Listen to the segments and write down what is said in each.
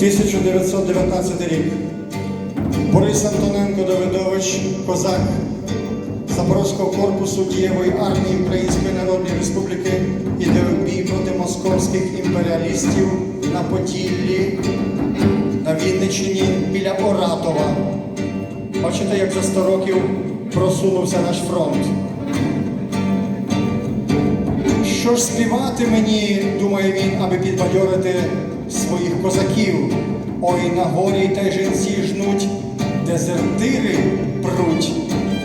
1919 рік. Борис Антоненко Давидович, козак Запорозького корпусу дієвої армії Української Народної Республіки іде бій проти московських імперіалістів на Поділлі, на Вінниччині біля Оратова. Бачите, як за 100 років просунувся наш фронт. Що ж співати мені, думає він, аби підбадьорити своїх козаків. Ой, на горі та й жінці жнуть, дезертири пруть.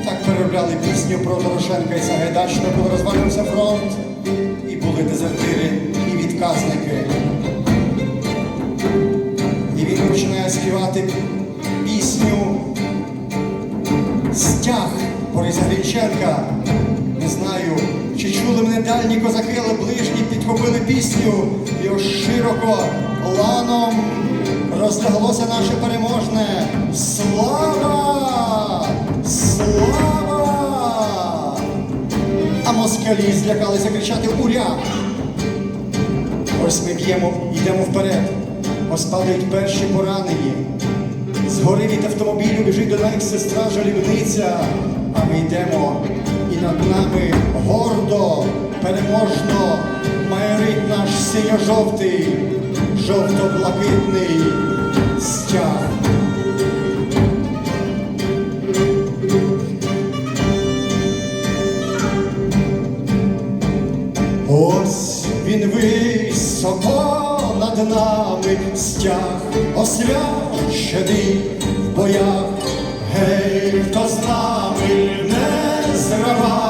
Так переробляли пісню про Дорошенка і Сагайдачного, коли розвалився фронт. І були дезертири, і відказники. І він починає співати пісню Стяг Бориса Грінченка. Не знаю, чи чули мене дальні козаки, але ближні підхопили пісню, і ось широко ланом розляглося наше переможне. Слава! Слава! А москалі злякалися кричати Уря! Ось ми б'ємо, йдемо вперед. Ось падають перші поранені. Згори від автомобілю біжить до них сестра жалібниця, а ми йдемо, над нами гордо, переможно майорить наш синьо-жовтий, жовто-блакитний стяг. Ось він високо над нами стяг освячений в боях. Гей, хто з нами не з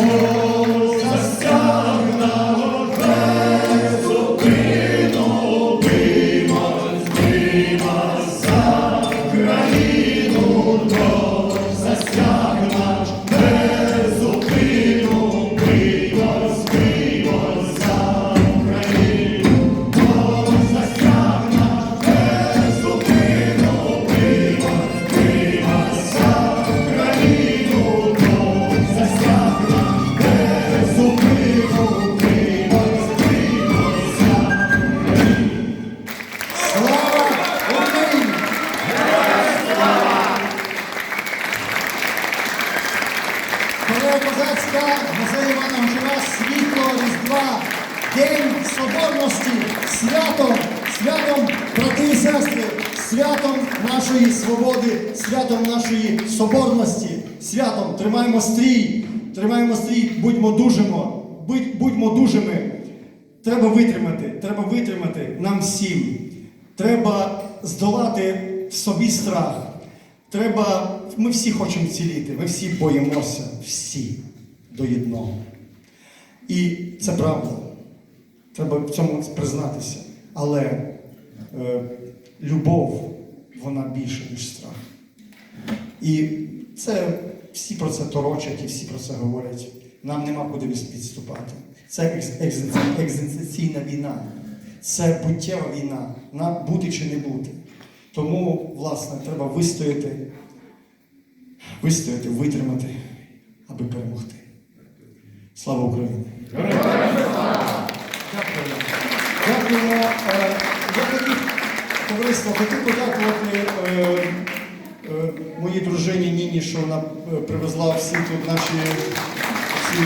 Україна! День Соборності, святом, святом, брати і сестри, святом нашої свободи, святом нашої соборності, святом тримаємо стрій, тримаємо стрій, будьмо дужимо, будь, будьмо дужими. Треба витримати, треба витримати нам всім. Треба здолати в собі страх. Треба, ми всі хочемо ціліти, ми всі боїмося, всі до єдного. І це правда. Треба в цьому признатися. Але е, любов, вона більше, ніж страх. І це всі про це торочать і всі про це говорять. Нам нема куди відступати. Це екзистенційна війна, це буттєва війна, на бути чи не бути. Тому, власне, треба вистояти, вистояти, витримати, аби перемогти. Слава Україні! Дякуємо. Е, товариство, хотів подякувати е, е, моїй дружині Ніні, що вона привезла всі тут наші всі.